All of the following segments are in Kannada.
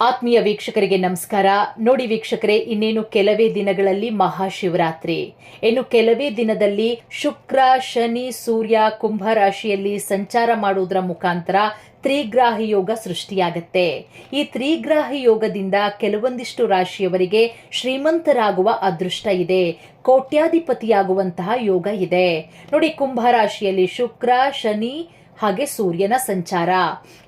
ಆತ್ಮೀಯ ವೀಕ್ಷಕರಿಗೆ ನಮಸ್ಕಾರ. ನೋಡಿ ವೀಕ್ಷಕರೇ, ಇನ್ನೇನು ಕೆಲವೇ ದಿನಗಳಲ್ಲಿ ಮಹಾಶಿವರಾತ್ರಿ. ಇನ್ನು ಕೆಲವೇ ದಿನದಲ್ಲಿ ಶುಕ್ರ, ಶನಿ, ಸೂರ್ಯ, ಕುಂಭ ರಾಶಿಯಲ್ಲಿ ಸಂಚಾರ ಮಾಡುವುದರ ಮುಖಾಂತರ ತ್ರಿಗ್ರಾಹಿ ಯೋಗ ಸೃಷ್ಟಿಯಾಗತ್ತೆ. ಈ ತ್ರಿಗ್ರಾಹಿ ಯೋಗದಿಂದ ಕೆಲವೊಂದಿಷ್ಟು ರಾಶಿಯವರಿಗೆ ಶ್ರೀಮಂತರಾಗುವ ಅದೃಷ್ಟ ಇದೆ. ಕೋಟ್ಯಾಧಿಪತಿಯಾಗುವಂತಹ ಯೋಗ ಇದೆ. ನೋಡಿ, ಕುಂಭ ರಾಶಿಯಲ್ಲಿ ಶುಕ್ರ, ಶನಿ ಹಾಗೆ ಸೂರ್ಯನ ಸಂಚಾರ.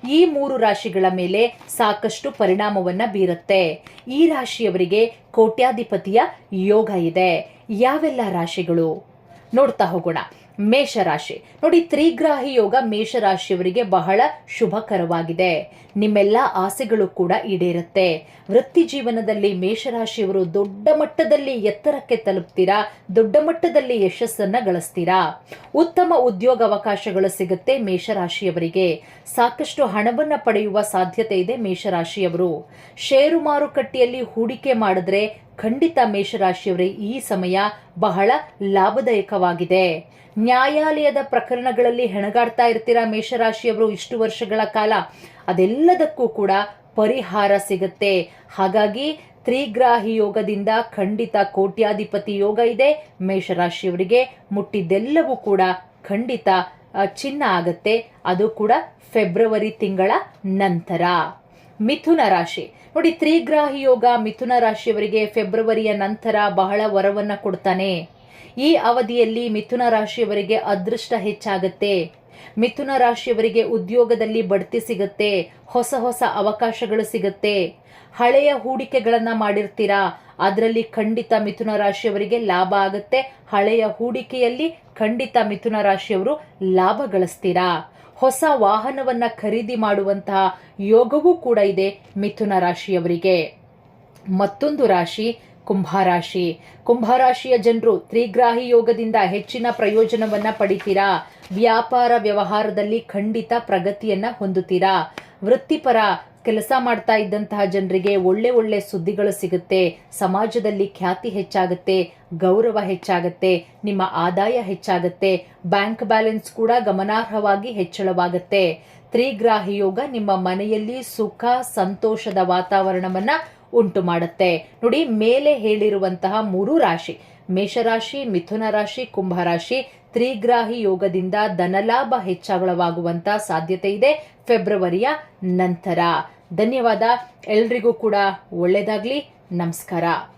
ಈ ಮೂರು ರಾಶಿಗಳ ಮೇಲೆ ಸಾಕಷ್ಟು ಪರಿಣಾಮವನ್ನ ಬೀರುತ್ತೆ. ಈ ರಾಶಿಯವರಿಗೆ ಕೋಟ್ಯಾಧಿಪತಿಯ ಯೋಗ ಇದೆ. ಯಾವೆಲ್ಲ ರಾಶಿಗಳು? ನೋಡ್ತಾ ಹೋಗೋಣ. ಮೇಷರಾಶಿ. ನೋಡಿ, ತ್ರಿಗ್ರಾಹಿ ಯೋಗ ಮೇಷರಾಶಿಯವರಿಗೆ ಬಹಳ ಶುಭಕರವಾಗಿದೆ. ನಿಮ್ಮೆಲ್ಲ ಆಸೆಗಳು ಕೂಡ ಈಡೇರುತ್ತೆ. ವೃತ್ತಿ ಜೀವನದಲ್ಲಿ ಮೇಷರಾಶಿಯವರು ದೊಡ್ಡ ಮಟ್ಟದಲ್ಲಿ ಎತ್ತರಕ್ಕೆ ತಲುಪ್ತೀರಾ? ದೊಡ್ಡ ಮಟ್ಟದಲ್ಲಿ ಯಶಸ್ಸನ್ನ ಗಳಿಸ್ತೀರಾ? ಉತ್ತಮ ಉದ್ಯೋಗ ಅವಕಾಶಗಳು ಸಿಗುತ್ತೆ ಮೇಷರಾಶಿಯವರಿಗೆ. ಸಾಕಷ್ಟು ಹಣವನ್ನ ಪಡೆಯುವ ಸಾಧ್ಯತೆ ಇದೆ ಮೇಷರಾಶಿಯವರು. ಷೇರು ಮಾರುಕಟ್ಟೆಯಲ್ಲಿ ಹೂಡಿಕೆ ಮಾಡಿದ್ರೆ ಖಂಡಿತ ಮೇಷರಾಶಿಯವರೇ, ಈ ಸಮಯ ಬಹಳ ಲಾಭದಾಯಕವಾಗಿದೆ. ನ್ಯಾಯಾಲಯದ ಪ್ರಕರಣಗಳಲ್ಲಿ ಹೆಣಗಾಡ್ತಾ ಇರ್ತೀರಾ ಮೇಷರಾಶಿಯವರು ಇಷ್ಟು ವರ್ಷಗಳ ಕಾಲ? ಅದೆಲ್ಲದಕ್ಕೂ ಕೂಡ ಪರಿಹಾರ ಸಿಗುತ್ತೆ. ಹಾಗಾಗಿ ತ್ರಿಗ್ರಾಹಿ ಯೋಗದಿಂದ ಖಂಡಿತ ಕೋಟ್ಯಾಧಿಪತಿ ಯೋಗ ಇದೆ. ಮೇಷರಾಶಿಯವರಿಗೆ ಮುಟ್ಟಿದ್ದೆಲ್ಲವೂ ಕೂಡ ಖಂಡಿತ ಚಿನ್ನ ಆಗತ್ತೆ. ಅದು ಕೂಡ ಫೆಬ್ರವರಿ ತಿಂಗಳ ನಂತರ. ಮಿಥುನ ರಾಶಿ. ನೋಡಿ, ತ್ರಿಗ್ರಾಹಿ ಯೋಗ ಮಿಥುನ ರಾಶಿಯವರಿಗೆ ಫೆಬ್ರವರಿಯ ನಂತರ ಬಹಳ ವರವನ್ನು ಕೊಡ್ತಾನೆ. ಈ ಅವಧಿಯಲ್ಲಿ ಮಿಥುನ ರಾಶಿಯವರಿಗೆ ಅದೃಷ್ಟ ಹೆಚ್ಚಾಗುತ್ತೆ. ಮಿಥುನ ರಾಶಿಯವರಿಗೆ ಉದ್ಯೋಗದಲ್ಲಿ ಬಡ್ತಿ ಸಿಗುತ್ತೆ, ಹೊಸ ಹೊಸ ಅವಕಾಶಗಳು ಸಿಗುತ್ತೆ. ಹಳೆಯ ಹೂಡಿಕೆಗಳನ್ನು ಮಾಡಿರ್ತೀರಾ, ಅದರಲ್ಲಿ ಖಂಡಿತ ಮಿಥುನ ರಾಶಿಯವರಿಗೆ ಲಾಭ ಆಗುತ್ತೆ. ಹಳೆಯ ಹೂಡಿಕೆಯಲ್ಲಿ ಖಂಡಿತ ಮಿಥುನ ರಾಶಿಯವರು ಲಾಭ ಗಳಿಸ್ತೀರಾ. ಹೊಸ ವಾಹನವನ್ನ ಖರೀದಿ ಮಾಡುವಂತಹ ಯೋಗವೂ ಕೂಡ ಇದೆ ಮಿಥುನ ರಾಶಿಯವರಿಗೆ. ಮತ್ತೊಂದು ರಾಶಿ ಕುಂಭರಾಶಿ. ಕುಂಭರಾಶಿಯ ಜನರು ತ್ರಿಗ್ರಾಹಿ ಯೋಗದಿಂದ ಹೆಚ್ಚಿನ ಪ್ರಯೋಜನವನ್ನ ಪಡಿತೀರಾ? ವ್ಯಾಪಾರ ವ್ಯವಹಾರದಲ್ಲಿ ಖಂಡಿತ ಪ್ರಗತಿಯನ್ನ ಹೊಂದುತ್ತೀರಾ? ವೃತ್ತಿಪರ ಕೆಲಸ ಮಾಡ್ತಾ ಇದ್ದಂತಹ ಜನರಿಗೆ ಒಳ್ಳೆ ಒಳ್ಳೆ ಸುದ್ದಿಗಳು ಸಿಗುತ್ತೆ. ಸಮಾಜದಲ್ಲಿ ಖ್ಯಾತಿ ಹೆಚ್ಚಾಗುತ್ತೆ, ಗೌರವ ಹೆಚ್ಚಾಗುತ್ತೆ, ನಿಮ್ಮ ಆದಾಯ ಹೆಚ್ಚಾಗುತ್ತೆ, ಬ್ಯಾಂಕ್ ಬ್ಯಾಲೆನ್ಸ್ ಕೂಡ ಗಮನಾರ್ಹವಾಗಿ ಹೆಚ್ಚಳವಾಗುತ್ತೆ. ತ್ರಿಗ್ರಾಹಿ ಯೋಗ ನಿಮ್ಮ ಮನೆಯಲ್ಲಿ ಸುಖ, ಸಂತೋಷದ ವಾತಾವರಣವನ್ನ ಉಂಟು ಮಾಡುತ್ತೆ. ನೋಡಿ, ಮೇಲೆ ಹೇಳಿರುವಂತಹ ಮೂರು ರಾಶಿ. ಮೇಷರಾಶಿ, ಮಿಥುನ ರಾಶಿ ಕುಂಭರಾಶಿ ತ್ರಿಗ್ರಾಹಿ ಯೋಗದಿಂದ ಧನಲಾಭ ಹೆಚ್ಚಳವಾಗುವಂತ ಸಾಧ್ಯತೆ ಇದೆ ಫೆಬ್ರವರಿಯ ನಂತರ. ಧನ್ಯವಾದ. ಎಲ್ರಿಗೂ ಕೂಡ ಒಳ್ಳೆಯದಾಗ್ಲಿ ನಮಸ್ಕಾರ.